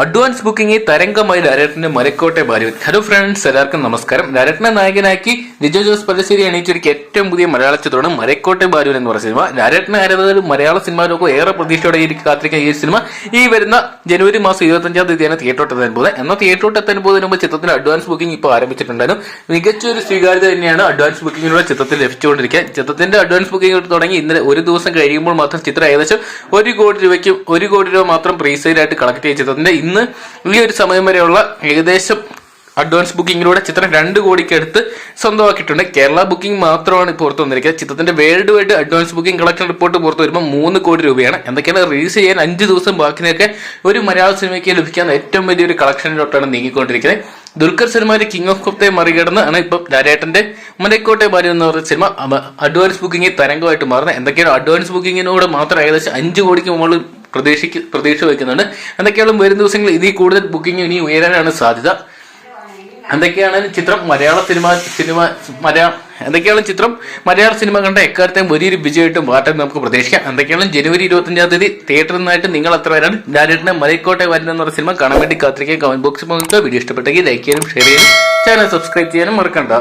Advance booking തരംഗമായി ലാലേട്ടന്റെ മരക്കോട്ടെ ഭാര്യവൻ hello friends എല്ലാവർക്കും നമസ്കാരം. ലാലേട്ടനെ നായകനാക്കി ലിജോ ജോസ് പലശ്ശേരി എണീച്ചൊരുക്കിയ ഏറ്റവും പുതിയ മലയാള ചിത്രമാണ് മരക്കോട്ടെ ഭാര്യവൻ എന്ന് പറഞ്ഞ സിനിമ. ലാലേട്ടനെ ആരാധകർ മലയാള സിനിമാ ലോകം ഏറെ പ്രതീക്ഷയോടെ കാത്തിരിക്കുന്ന ഈ സിനിമ ഈ വരുന്ന ജനുവരി മാസം ഇരുപത്തഞ്ചാം തീയതിയാണ് തിയേറ്ററോട്ട് എത്താൻ പോകുന്നത്. എന്നാൽ തിയേറ്ററോട്ട് എത്താൻ പോകുന്നതിന് മുമ്പ് ചിത്രത്തിൽ അഡ്വാൻസ് ബുക്കിംഗ് ഇപ്പോൾ ആരംഭിച്ചിട്ടുണ്ടായിരുന്നു. മികച്ചൊരു സ്വീകാര്യത തന്നെയാണ് അഡ്വാൻസ് ബുക്കിങ്ങിലൂടെ ചിത്രത്തിൽ ലഭിച്ചുകൊണ്ടിരിക്കുക. ചിത്രത്തിന്റെ അഡ്വാൻസ് ബുക്കിംഗ് തുടങ്ങി ഇന്നലെ ഒരു ദിവസം കഴിയുമ്പോൾ മാത്രം ചിത്രം ഏകദേശം ഒരു കോടി രൂപയ്ക്കും ഒരു കോടി രൂപ മാത്രം പ്രീസെയിലായിട്ട് കളക്ട് ചെയ്ത ചിത്രത്തിന്റെ ഇന്ന് ഈ ഒരു സമയം വരെയുള്ള ഏകദേശം അഡ്വാൻസ് ബുക്കിങ്ങിലൂടെ ചിത്രം രണ്ട് കോടിക്ക് അടുത്ത് സ്വന്തമാക്കിയിട്ടുണ്ട്. കേരള ബുക്കിംഗ് മാത്രമാണ് പുറത്തു വന്നിരിക്കുന്നത്. ചിത്രത്തിന്റെ world wide advance booking collection report പുറത്തു വരുമ്പോൾ മൂന്ന് കോടി രൂപയാണ്. എന്തൊക്കെയാണ് റിലീസ് ചെയ്യാൻ അഞ്ച് ദിവസം ബാക്കിനൊക്കെ ഒരു മലയാള സിനിമയ്ക്ക് ലഭിക്കാൻ ഏറ്റവും വലിയൊരു കളക്ഷനിലോട്ടാണ് നീങ്ങിക്കൊണ്ടിരിക്കുന്നത്. ദുൽഖർ സൽമാന്റെ കിങ് ഓഫ് കൊപ്തയെ മറികടന്ന് ആണ് ഇപ്പം ലാലേട്ടന്റെ മലക്കോട്ടെ ഭാര്യ എന്ന് പറയുന്ന സിനിമ. അഡ്വാൻസ് ബുക്കിംഗ് തരംഗമായിട്ട് മാറുന്നത്. എന്തൊക്കെയാണ് അഡ്വാൻസ് ബുക്കിങ്ങിനോട് മാത്രം ഏകദേശം അഞ്ച് കോടിക്ക് മുകളിൽ പ്രതീക്ഷിക്ക് പ്രതീക്ഷ വയ്ക്കുന്നുണ്ട്. എന്തൊക്കെയാണ് വരും ദിവസങ്ങളിൽ ഇതിൽ കൂടുതൽ ബുക്കിംഗ് ഇനി ഉയരാനാണ് സാധ്യത? എന്തൊക്കെയാണ് ചിത്രം മലയാള സിനിമ സിനിമ മലയാളം എന്തൊക്കെയാണ് ചിത്രം മലയാള സിനിമ കണ്ട എക്കാലത്തെയും വലിയൊരു വിജയമായിട്ടും മാറ്റം നമുക്ക് പ്രതീക്ഷിക്കാം. എന്തൊക്കെയാണ് ജനുവരി ഇരുപത്തഞ്ചാം തീയതി തിയേറ്ററിൽ നിന്നായിട്ട് നിങ്ങൾ അത്ര പേരാണ്? ഡയറക്ടറിനെ മലയക്കോട്ടെ വരുന്ന പറഞ്ഞ സിനിമ കാണാൻ വേണ്ടി കാത്തിരിക്കുക. കമന്റ് ബോക്സിൽ നോക്കുക വീഡിയോ ഇഷ്ടപ്പെട്ടെങ്കിൽ ലൈക്ക് ചെയ്യാനും ഷെയർ ചെയ്യാനും ചാനൽ സബ്സ്ക്രൈബ് ചെയ്യാനും മറക്കണ്ട.